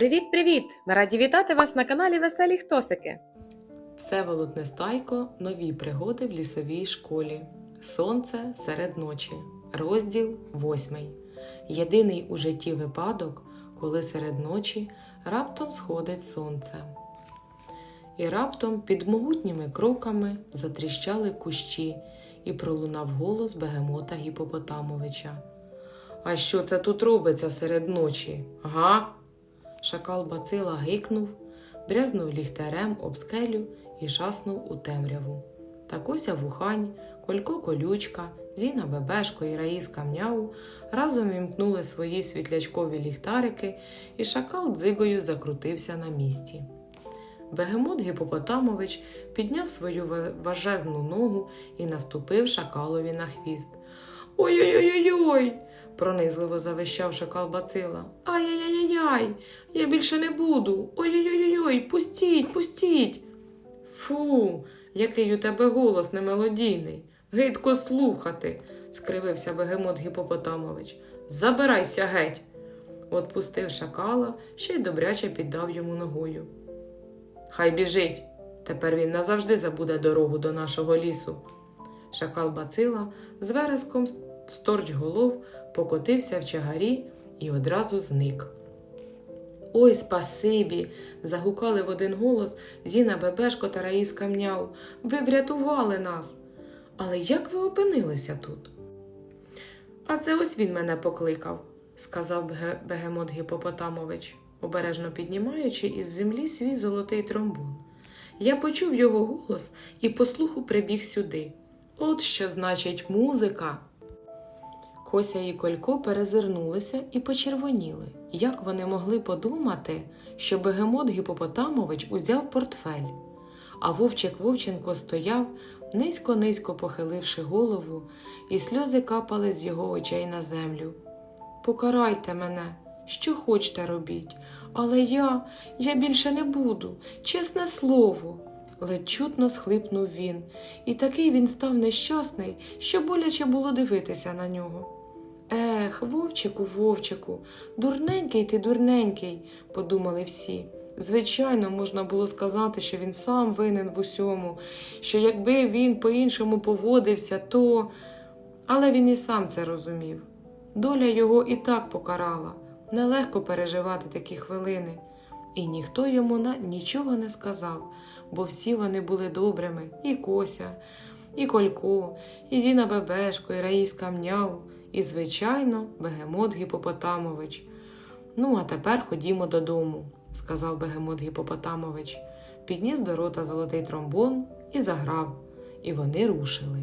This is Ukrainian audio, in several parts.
Привіт-привіт! Ми раді вітати вас на каналі Веселі Хтосики. Всеволод Нестайко. Нові пригоди в лісовій школі. Сонце серед ночі. Розділ восьмий. Єдиний у житті випадок, коли серед ночі раптом сходить сонце. І раптом під могутніми кроками затріщали кущі, і пролунав голос бегемота Гіпопотамовича. А що це тут робиться серед ночі? Га? Шакал бацила гикнув, брязнув ліхтарем об скелю і шаснув у темряву. Такося вухань, Колько колючка, Зіна Бебешко і Раїска Мняу разом вімкнули свої світлячкові ліхтарики, і шакал дзигою закрутився на місці. Бегемот Гіпопотамович підняв свою важезну ногу і наступив шакалові на хвіст. Ой-ой-ой-ой! Пронизливо завищав шакал бацила. Ай-яй-яй-яй! Я більше не буду. Ой-ой-ой-ой, пустіть, пустіть. Фу, який у тебе голос немелодійний. Гидко слухати, скривився бегемот Гіпопотамович. Забирайся геть. От пустив шакала, ще й добряче піддав йому ногою. Хай біжить. Тепер він назавжди забуде дорогу до нашого лісу. Шакал бацила з вереском сторч голов покотився в чагарі і одразу зник. Ой, спасибі. загукали в один голос Зіна Бебешко та Раїска Мняу. Ви врятували нас. Але як ви опинилися тут? А це ось він мене покликав, сказав бегемот Гіпопотамович, обережно піднімаючи із землі свій золотий тромбон. Я почув його голос і по слуху прибіг сюди. От що значить музика. Кося і Колько перезирнулися і почервоніли. Як вони могли подумати, що бегемот Гіпопотамович узяв портфель, а вовчик Вовченко стояв, низько-низько похиливши голову, і сльози капали з його очей на землю. Покарайте мене, що хочете робіть, але я, я більше не буду, чесне слово. Ледь чутно схлипнув він, і такий він став нещасний, що боляче було дивитися на нього. Ех, вовчику, вовчику, дурненький ти, дурненький, подумали всі. Звичайно, можна було сказати, що він сам винен в усьому, що якби він по-іншому поводився, то. Але він і сам це розумів. Доля його і так покарала. Нелегко переживати такі хвилини. І ніхто йому на нічого не сказав, бо всі вони були добрими і Кося, і Колько, і Зіна Бебешко, і Раїска Мняу, і, звичайно, бегемот Гіпопотамович. Ну, а тепер ходімо додому, сказав бегемот Гіпопотамович, підніс до рота золотий тромбон і заграв, і вони рушили.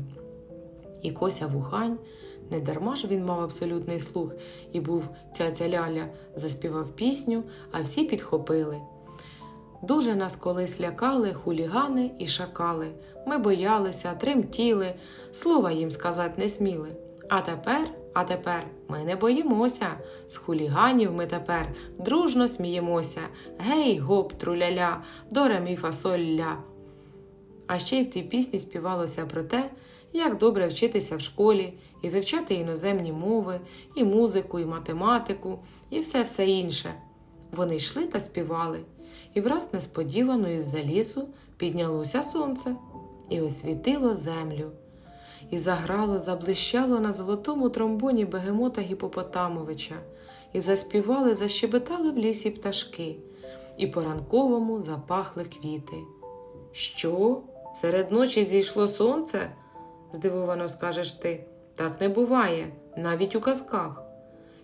І Кося Вухань, не дарма ж він мав абсолютний слух і був цяця ляля, заспівав пісню, а всі підхопили. Дуже нас колись лякали хулігани і шакали. Ми боялися, тремтіли, слова їм сказати не сміли. А тепер, а тепер ми не боїмося. З хуліганів ми тепер дружно сміємося. Гей, гоп, труляля, до ре мі фасоль. А ще й в тій пісні співалося про те, як добре вчитися в школі і вивчати іноземні мови, і музику, і математику, і все все інше. Вони йшли та співали, і враз несподівано із-за лісу піднялося сонце і освітило землю. І заграло, заблищало на золотому тромбоні бегемота Гіпопотамовича, і заспівали, защебетали в лісі пташки, і по ранковому запахли квіти. Що? Серед ночі зійшло сонце? здивовано скажеш ти. Так не буває, навіть у казках.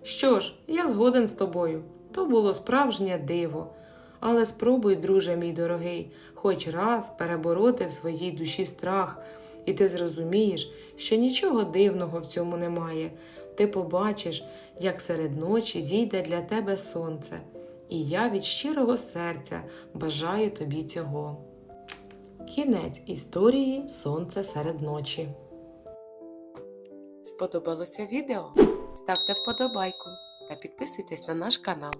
Що ж, я згоден з тобою. То було справжнє диво. Але спробуй, друже мій дорогий, хоч раз перебороти в своїй душі страх, і ти зрозумієш, що нічого дивного в цьому немає. Ти побачиш, як серед ночі зійде для тебе сонце, і я від щирого серця бажаю тобі цього. Кінець історії Сонце серед ночі. Сподобалося відео? Ставте вподобайку та підписуйтесь на наш канал.